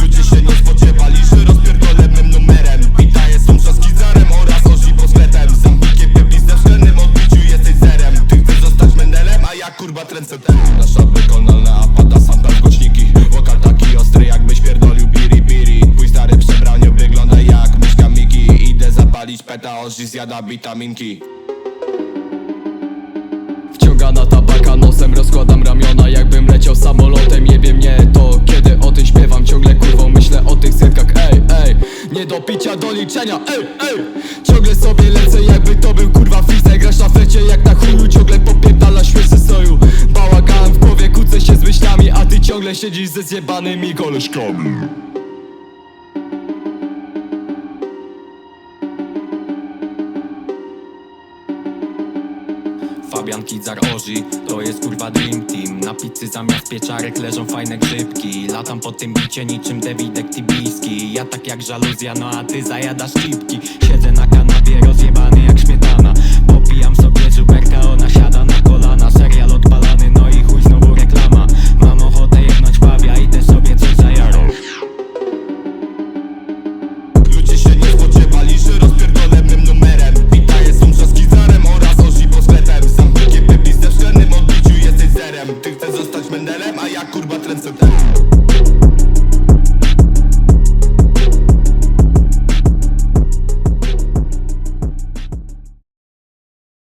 Ludzie się nie spodziewali, że rozpierdolę mym numerem. Witaję są trzaski zarem oraz osi skletem Zamknij pizdę w szklanym odbiciu jesteś zerem. Ty chcesz zostać Mendelem, a ja kurwa trendsetem. Nasza wykonalna, Idę zapalić peta, zjada witaminki. Wciągana tabaka nosem rozkładam ramiona. Jakbym leciał samolotem, jebie mnie to. Kiedy o tym śpiewam, ciągle kurwą myślę o tych setkach Ej, ej, nie do picia, do liczenia. Ej, ej, ciągle sobie lecę jakby to był kurwa freestyle Grasz na flecie jak na chuju, ciągle popierdala świeży soju. Bałagan w głowie, kłócę się z myślami A ty ciągle siedzisz ze zjebanymi koleżkami Fabian Kidzar to jest kurwa Dream Team. Na pizzy zamiast pieczarek leżą fajne grzybki. Latam po tym bicie niczym Dewidek Tibijski. Ja tak jak żaluzja, no a ty zajadasz cipki. Siedzę na kanapie rozjebany ja kurwa trendsetter